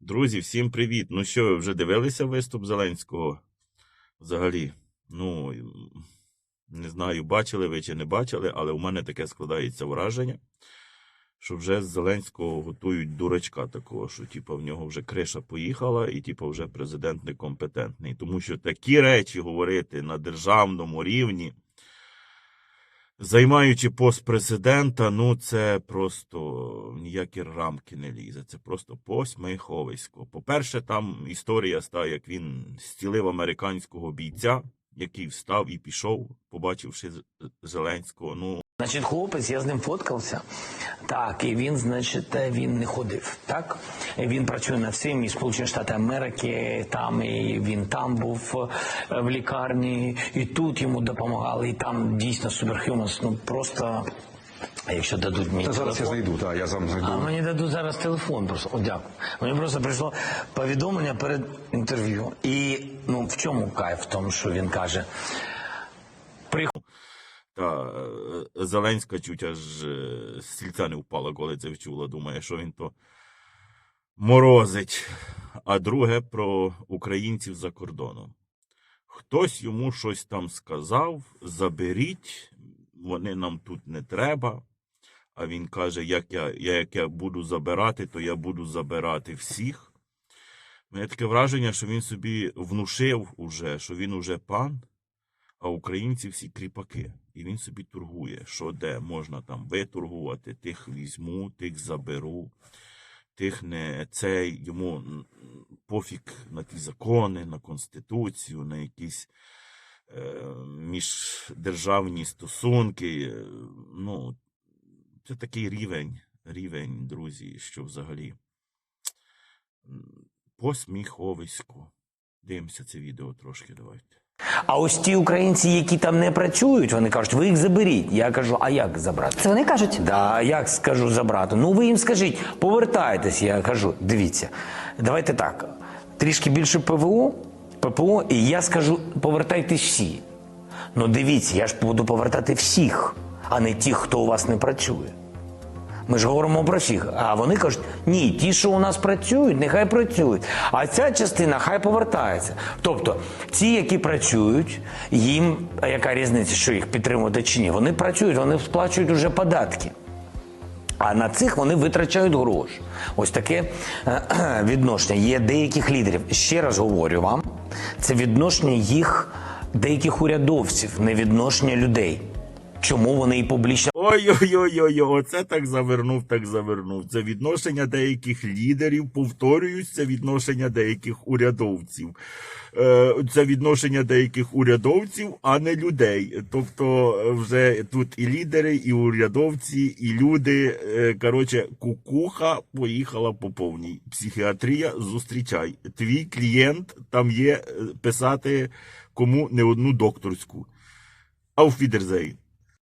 Друзі, всім привіт! Ну що, ви вже дивилися виступ Зеленського? Взагалі, ну, не знаю, бачили ви чи не бачили, але у мене таке складається враження, що вже з Зеленського готують дурачка такого, що типу, в нього вже криша поїхала, і типу, вже президент некомпетентний. Тому що такі речі говорити на державному рівні. Займаючи пост президента, ну це просто ніякі рамки не лізе. Це просто посміховисько. По-перше, там історія ста, як він стілив американського бійця, який встав і пішов, побачивши Зеленського. Ну, Значить, хлопець, я з ним фоткався. Так, і він, значить, він не ходив. Так він працює над цим і Сполучені Штати Америки. Там і він там був е, в лікарні, і тут йому допомагали. І там дійсно суперхюманс. Ну просто якщо дадуть мені Та зараз я телефон. знайду, так, я сам А мені дадуть зараз телефон просто. О, дякую. Мені просто прийшло повідомлення перед інтерв'ю. І ну в чому кайф? В тому, що він каже. Та е, Зеленська чуть аж е, з стільця не впала, коли це вчула. Думає, що він то морозить. А друге про українців за кордоном. Хтось йому щось там сказав, заберіть, вони нам тут не треба. А він каже, як я, я, як я буду забирати, то я буду забирати всіх. Мене таке враження, що він собі внушив уже, що він уже пан, а українці всі кріпаки. І він собі торгує, що де можна там виторгувати, тих візьму, тих заберу, тих не цей, йому пофіг на ті закони, на конституцію, на якісь е, міждержавні стосунки. Е, Ну, це такий рівень, рівень, друзі, що взагалі посміховисько. Дивимося це відео трошки, давайте. А ось ті українці, які там не працюють, вони кажуть, ви їх заберіть. Я кажу, а як забрати? Це вони кажуть? Да, як скажу забрати? Ну ви їм скажіть, повертайтесь. Я кажу, дивіться, давайте так. Трішки більше ПВО, ППО, і я скажу, повертайтесь всі. Ну дивіться, я ж буду повертати всіх, а не тих, хто у вас не працює. Ми ж говоримо про всіх. А вони кажуть, ні, ті, що у нас працюють, нехай працюють. А ця частина хай повертається. Тобто, ті, які працюють, їм яка різниця, що їх підтримувати чи ні? Вони працюють, вони сплачують уже податки. А на цих вони витрачають гроші. Ось таке е, відношення. Є деяких лідерів. Ще раз говорю вам, це відношення їх деяких урядовців, не відношення людей. Чому вони і публічно Ой-ой-ой, оце так завернув, так завернув. Це відношення деяких лідерів, повторююсь, це відношення деяких урядовців. Е, Це відношення деяких урядовців, а не людей. Тобто е, вже тут і лідери, і урядовці, і люди. Е, Коротше, кукуха поїхала по повній. Психіатрія, зустрічай. Твій клієнт там є писати кому не одну докторську. Auf Wiedersehen.